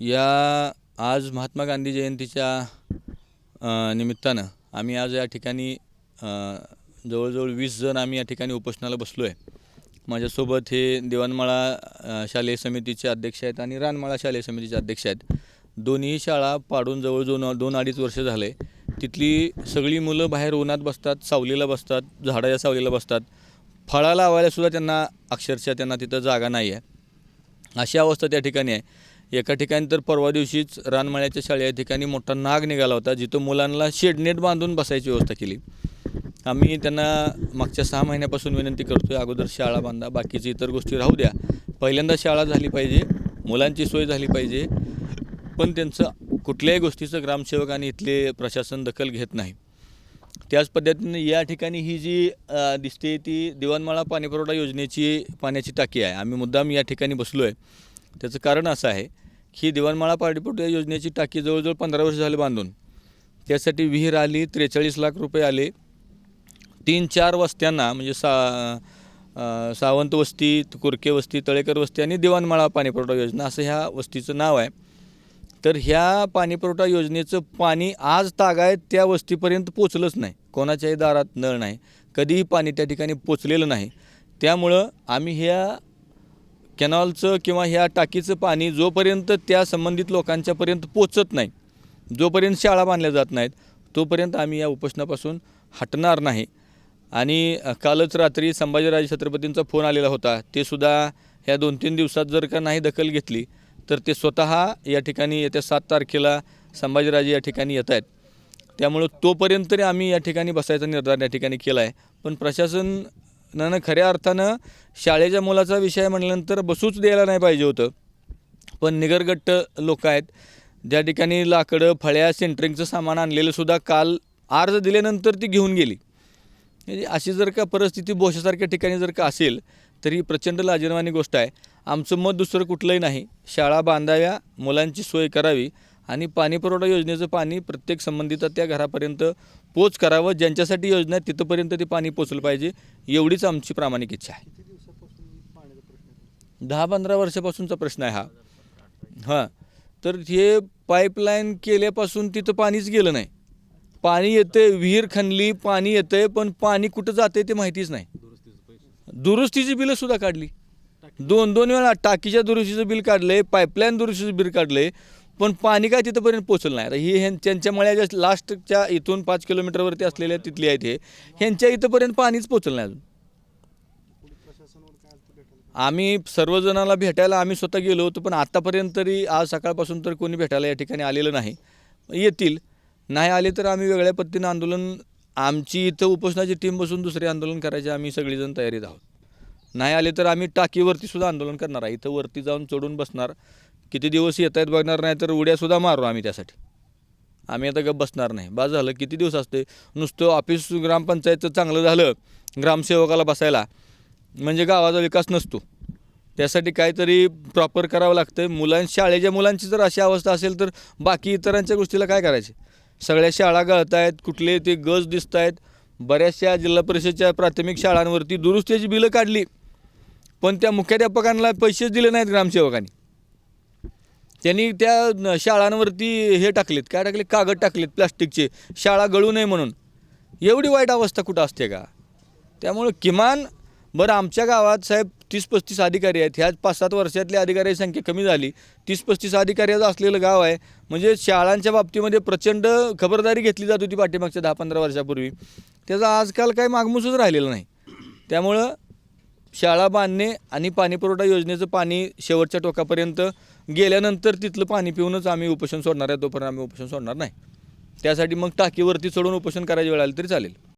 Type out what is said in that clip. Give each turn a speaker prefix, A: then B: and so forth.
A: या आज महात्मा गांधी जयंतीच्या निमित्तानं आम्ही आज या ठिकाणी जवळजवळ वीस जण आम्ही या ठिकाणी उपोषणाला बसलो आहे माझ्यासोबत हे दिवाणमाळा शालेय समितीचे अध्यक्ष आहेत आणि रानमाळा शालेय समितीचे अध्यक्ष आहेत. दोन्ही शाळा पाडून जवळजवळ दोन अडीच वर्ष झाले. तिथली सगळी मुलं बाहेर उन्हात बसतात सावलीला बसतात झाडाच्या सावलीला बसतात. फळा लावायला सुद्धा त्यांना अक्षरशः त्यांना तिथं जागा नाही आहे अशी अवस्था त्या ठिकाणी आहे. एका ठिकाणी तर परवा दिवशीच रानमाळ्याच्या शाळे या ठिकाणी मोठा नाग निघाला होता जिथं मुलांना शेडनेट बांधून बसायची व्यवस्था केली. आम्ही त्यांना मागच्या सहा महिन्यापासून विनंती करतोय अगोदर शाळा बांधा बाकीची इतर गोष्टी राहू द्या. पहिल्यांदा शाळा झाली पाहिजे मुलांची सोय झाली पाहिजे पण त्यांचं कुठल्याही गोष्टीचं ग्रामसेवक आणि इथले प्रशासन दखल घेत नाही. त्याच पद्धतीने या ठिकाणी ही जी दिसते ती दिवाणमाळा पाणीपुरवठा योजनेची पाण्याची टाकी आहे. आम्ही मुद्दाम या ठिकाणी बसलो आहे त्याचं कारण असं आहे की दिवाणमाळा पाणीपुरवठा योजनेची टाकी जवळजवळ पंधरा वर्ष झाले बांधून. त्यासाठी विहीर आली त्रेचाळीस लाख रुपये आले. तीन चार वस्त्यांना म्हणजे सा सावंत वस्ती कुरके वस्ती तळेकर वस्ती आणि दिवाणमाळा पाणीपुरवठा योजना असं ह्या वस्तीचं नाव आहे. तर ह्या पाणीपुरवठा योजनेचं पाणी आज तागायत त्या वस्तीपर्यंत पोचलंच नाही. कोणाच्याही दारात नळ नाही. कधीही पाणी त्या ठिकाणी पोचलेलं नाही. त्यामुळं आम्ही ह्या कॅनॉलचं किंवा ह्या टाकीचं पाणी जोपर्यंत त्या संबंधित लोकांच्यापर्यंत पोचत नाही जोपर्यंत शाळा बांधल्या जात नाहीत तोपर्यंत आम्ही या उपोषणापासून हटणार नाही. आणि कालच रात्री संभाजीराजे छत्रपतींचा फोन आलेला होता. ते सुद्धा ह्या दोन तीन दिवसात जर का नाही दखल घेतली तर ते स्वतः या ठिकाणी येत्या सात तारखेला संभाजीराजे या ठिकाणी येत आहेत. त्यामुळं तोपर्यंत तरी आम्ही या ठिकाणी बसायचा निर्धार या ठिकाणी केला आहे पण प्रशासन ना खऱ्या अर्थानं शाळेच्या मुलाचा विषय म्हणल्यानंतर बसूच द्यायला नाही पाहिजे होतं. पण निगरगट्ट लोक आहेत. ज्या ठिकाणी लाकडं फळ्या सेंटरिंगचं सामान आणलेलं सुद्धा काल अर्ज दिल्यानंतर ती घेऊन गेली. म्हणजे अशी जर का परिस्थिती बोशासारख्या ठिकाणी जर का असेल तर ही प्रचंड लाजिरवाणी गोष्ट आहे. आमचं मत दुसरं कुठलंही नाही. शाळा बांधाव्या मुलांची सोय करावी. आणि पाणी पुरवठा योजनेचं पाणी प्रत्येक संबंधित त्या घरापर्यंत पोच करावं. ज्यांच्यासाठी योजना आहे तिथंपर्यंत ते पाणी पोचलं पाहिजे. एवढीच आमची प्रामाणिक इच्छा आहे. दहा पंधरा वर्षापासूनचा प्रश्न आहे हा. हां. तर हे पाईपलाईन केल्यापासून तिथं पाणीच गेलं नाही. पाणी येते विहीर खणली पाणी येतंय पण पाणी कुठं जाते ते माहितीच नाही. दुरुस्तीची बिलं सुद्धा काढली. दोन दोन वेळा टाकीच्या दुरुस्तीचं बिल काढलंय पाईपलाईन दुरुस्तीचं बिल काढलंय. पण पाणी काय तिथंपर्यंत पोचलं नाही. आता ही ह्यां त्यांच्या मळ्याच्या लास्टच्या इथून पाच किलोमीटरवरती असलेल्या तिथली आहेत हे ह्यांच्या इथंपर्यंत पाणीच पोचलं नाही अजून. आम्ही सर्वजणाला भेटायला आम्ही स्वतः गेलो होतो पण आत्तापर्यंत तरी आज सकाळपासून तर कोणी भेटायला या ठिकाणी आलेलं नाही. येतील. नाही आले तर आम्ही वेगळ्या पद्धतीनं आंदोलन आमची इथं उपोषणाची टीम बसून दुसरे आंदोलन करायचे आम्ही सगळीजण तयारीत आहोत. नाही आले तर आम्ही टाकीवरती सुद्धा आंदोलन करणार आहे. इथं वरती जाऊन चढून बसणार. किती दिवस येत आहेत बघणार नाही तर उड्यासुद्धा मारू आम्ही त्यासाठी. आम्ही आता गप बसणार नाही. बस झालं किती दिवस असते? नुसतं ऑफिस ग्रामपंचायतचं चांगलं झालं ग्रामसेवकाला बसायला म्हणजे गावाचा विकास नसतो. त्यासाठी काहीतरी प्रॉपर करावं लागतं मुलां शाळेच्या मुलांची जर अशी अवस्था असेल तर बाकी इतरांच्या गोष्टीला काय करायचे? सगळ्या शाळा गळत आहेत कुठले ते गज दिसत आहेत बऱ्याचशा जिल्हा परिषदच्या प्राथमिक शाळांवरती दुरुस्तीची बिलं काढली. पण त्या मुख्याध्यापकांना पैसेच दिले नाहीत ग्रामसेवकांनी. त्यांनी त्या शाळांवरती हे टाकलेत. काय टाकले कागद टाकलेत प्लास्टिकचे. शाळा गळू नये म्हणून. एवढी वाईट अवस्था कुठं असते का? त्यामुळं किमान बरं आमच्या गावात साहेब तीस पस्तीस अधिकारी आहेत. ह्या पाच सात वर्षातल्या अधिकाऱ्याची संख्या कमी झाली. तीस पस्तीस अधिकाऱ्याचं असलेलं गाव आहे. म्हणजे शाळांच्या बाबतीमध्ये प्रचंड खबरदारी घेतली जात होती पाठीमागच्या दहा पंधरा वर्षापूर्वी. त्याचा आजकाल काही मागमूसच राहिलेलं नाही. त्यामुळं शाळा बांधणे आणि पाणीपुरवठा योजनेचं पाणी शेवटच्या टोकापर्यंत गेल्यानंतर तिथलं पाणी पिऊनच आम्ही उपोषण सोडणार आहे तोपर्यंत आम्ही उपोषण सोडणार नाही. त्यासाठी मग टाकीवरती चढून उपोषण करायची वेळ आली तरी चालेल.